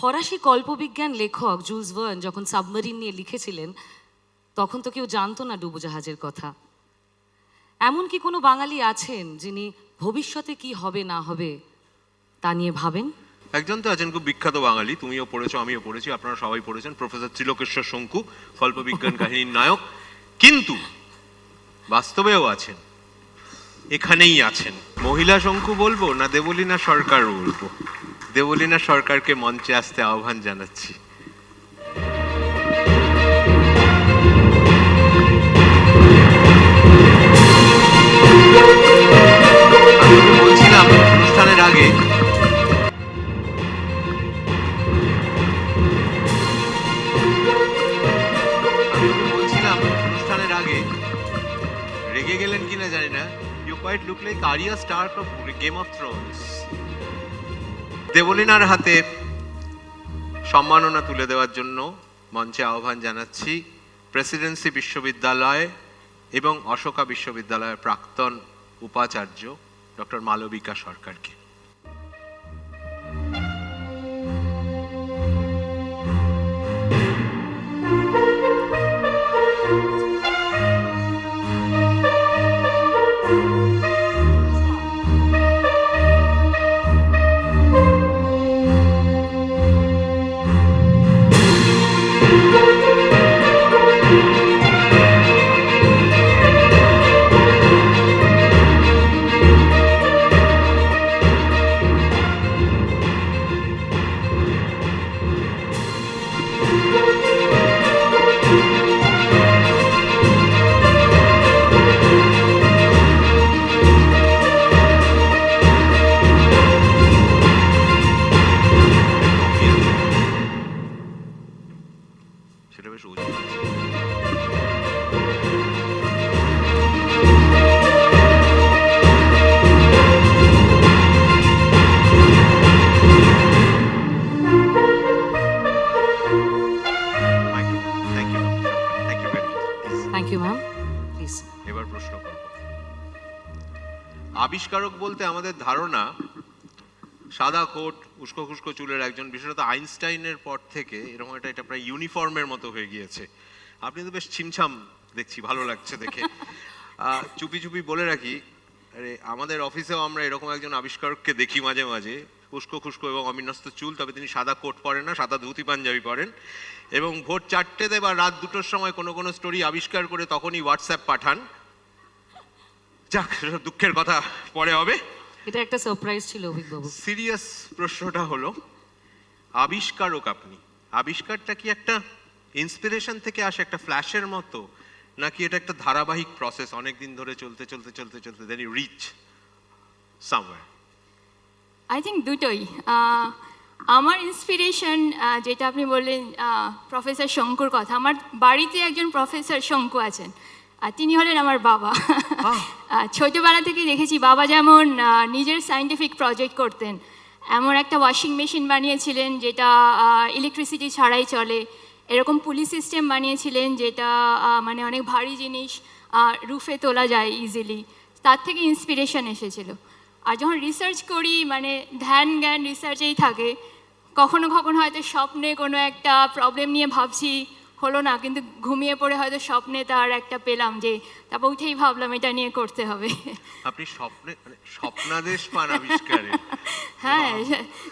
ফরাসি কল্পবিজ্ঞান লেখক joules Verne যখন সাবমেরিন নিয়ে লিখেছিলেন, তখন তো কেউ জানতো না ডুবোজাহাজের কথা। এমন কি কোনো বাঙালি আছেন যিনি ভবিষ্যতে কি হবে, না হবে, তা নিয়ে ভাবেন? একজন তো আছেন খুব বিখ্যাত বাঙালি, তুমিও পড়েছো, আমিও পড়েছি, আপনারা সবাই পড়েছেন, প্রফেসর ত্রিলোকেশ্বর শঙ্কু, কল্পবিজ্ঞান কাহিনীর নায়ক। কিন্তু বাস্তবেও আছেন, এখানেই আছেন। মহিলা শঙ্কু বলব না দেবলীনা সরকার বলব? দেবলীনা সরকারকে মঞ্চে আসতে আহ্বান জানাচ্ছি। বলছিলাম, অনুষ্ঠানের আগে বলছিলাম, অনুষ্ঠানের আগে রেগে গেলেন জানি না। You quite look like Arya Stark of Game of Thrones দেবলিনার হাতে সম্মাননা তুলে দেওয়ার জন্য মঞ্চে আহ্বান জানাচ্ছি প্রেসিডেন্সি বিশ্ববিদ্যালয় এবং অশোকা বিশ্ববিদ্যালয়ের প্রাক্তন উপাচার্য ডক্টর মালবিকা সরকারকে। ইউ ম্যাম প্লিজ এবার প্রশ্ন করব। আবিষ্কারক বলতে আমাদের ধারণা সাদা কোট, উস্কো খুস্কো চুলের একজন, বিশেষত আইনস্টাইনের পর থেকে এরকম একটা, এটা প্রায় ইউনিফর্মের মতো হয়ে গিয়েছে। আপনি তো বেশ ছিমছাম দেখছি, ভালো লাগছে দেখে। চুপি চুপি বলে রাখি, আরে আমাদের অফিসেও আমরা এরকম একজন আবিষ্কারককে দেখি মাঝে মাঝে, উস্কো খুস্কো এবং অবিন্যস্ত চুল, তবে তিনি সাদা কোট পরেন না, সাদা ধুতি পাঞ্জাবি পরেন। এবং ভোর চারটেতে বা রাত দুটোর সময় কোনো কোনো স্টোরি আবিষ্কার করে তখনই হোয়াটসঅ্যাপ পাঠান। যাক, দুঃখের কথা, পরে হবে। এটা একটা সারপ্রাইজ ছিল অভিকবাবু সিরিয়াস প্রশ্নটা হলো আবিষ্কারক আপনি আবিষ্কারটা কি একটা ইন্সপিরেশন থেকে আসে একটা ফ্ল্যাশের মতো নাকি এটা একটা ধারাবাহিক প্রসেস অনেক দিন ধরে চলতে চলতে চলতে চলতে then you reach somewhere I think দুটোই। আমার ইন্সপিরেশন যেটা আপনি বললেন প্রফেসর শঙ্কুর কথা আমার বাড়িতে একজন প্রফেসর শঙ্কু আছেন। আর তিনি হলেন আমার বাবা। ছোটবেলা থেকে দেখেছি বাবা যেমন নিজের সায়েন্টিফিক প্রজেক্ট করতেন। এমন একটা ওয়াশিং মেশিন বানিয়েছিলেন যেটা ইলেকট্রিসিটি ছাড়াই চলে। এরকম পুলিশ সিস্টেম বানিয়েছিলেন যেটা মানে অনেক ভারী জিনিস রুফে তোলা যায় ইজিলি তার থেকে ইন্সপিরেশন এসেছিল। আর যখন রিসার্চ করি মানে ধ্যান জ্ঞান রিসার্চেই থাকে কখনো কখনো হয়তো স্বপ্নে কোনো একটা প্রবলেম নিয়ে ভাবছি হলো না কিন্তু ঘুমিয়ে পড়ে হয়তো স্বপ্নে তার একটা পেলাম যে তারপর উঠেই ভাবলাম এটা নিয়ে করতে হবে আপনি স্বপ্নে মানে স্বপ্নাদেশ পান আবিষ্কারে হ্যাঁ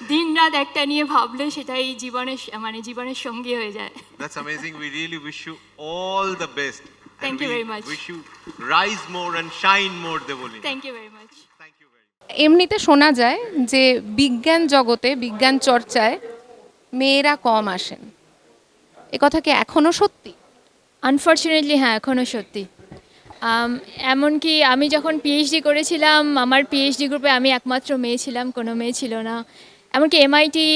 দিন রাত একটা নিয়ে ভাবলে সেটাই জীবনের মানে জীবনের সঙ্গী হয়ে যায় amazing. We really wish you all the best. And Thank you we very much. Wish you rise more and shine more, Devolin. Thank you very much Thank you very much. এমনিতে শোনা যায় যে বিজ্ঞান জগতে বিজ্ঞান চর্চায় মেয়েরা কম আসেন এ কথা কি এখনও সত্যি? আনফর্চুনেটলি হ্যাঁ এখনও সত্যি। এমনকি আমি যখন পিএইচডি করেছিলাম আমার পিএইচডি গ্রুপে আমি একমাত্র মেয়ে ছিলাম কোনো মেয়ে ছিল না। এমনকি MIT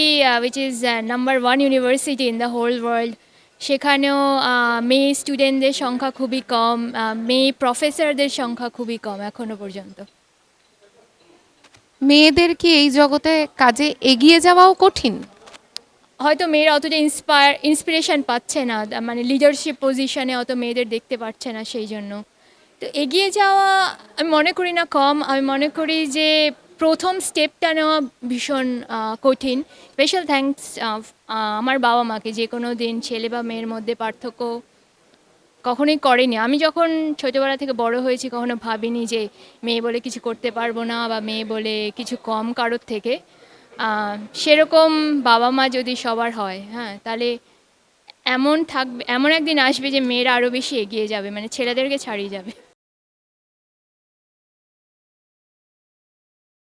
which is number one university in the whole world সেখানেও মেয়ে স্টুডেন্টদের সংখ্যা খুবই কম মেয়ে প্রফেসরদের সংখ্যা খুবই কম এখনও পর্যন্ত। মেয়েদের কি এই জগতে কাজে এগিয়ে যাওয়াও কঠিন? হয়তো মেয়েরা অতটা ইন্সপায়ার ইন্সপিরেশান পাচ্ছে না মানে লিডারশিপ পজিশনে অত মেয়েদের দেখতে পাচ্ছে না সেই জন্য। তো এগিয়ে যাওয়া আমি মনে করি না কম, আমি মনে করি যে প্রথম স্টেপটা নেওয়া ভীষণ কঠিন। স্পেশাল থ্যাঙ্কস আমার বাবা মাকে। যে কোনো দিন ছেলে বা মেয়ের মধ্যে পার্থক্য কখনোই করেনি। আমি যখন ছোটোবেলা থেকে বড় হয়েছি, কখনো ভাবিনি যে মেয়ে বলে কিছু করতে পারব না বা মেয়ে বলে কিছু কম কারোর থেকে। সেরকম বাবা মা যদি সবার হয় হ্যাঁ তাহলে এমন থাকবে, এমন একদিন আসবে যে মেয়েরা আরও বেশি এগিয়ে যাবে মানে ছেলেদেরকে ছাড়িয়ে যাবে।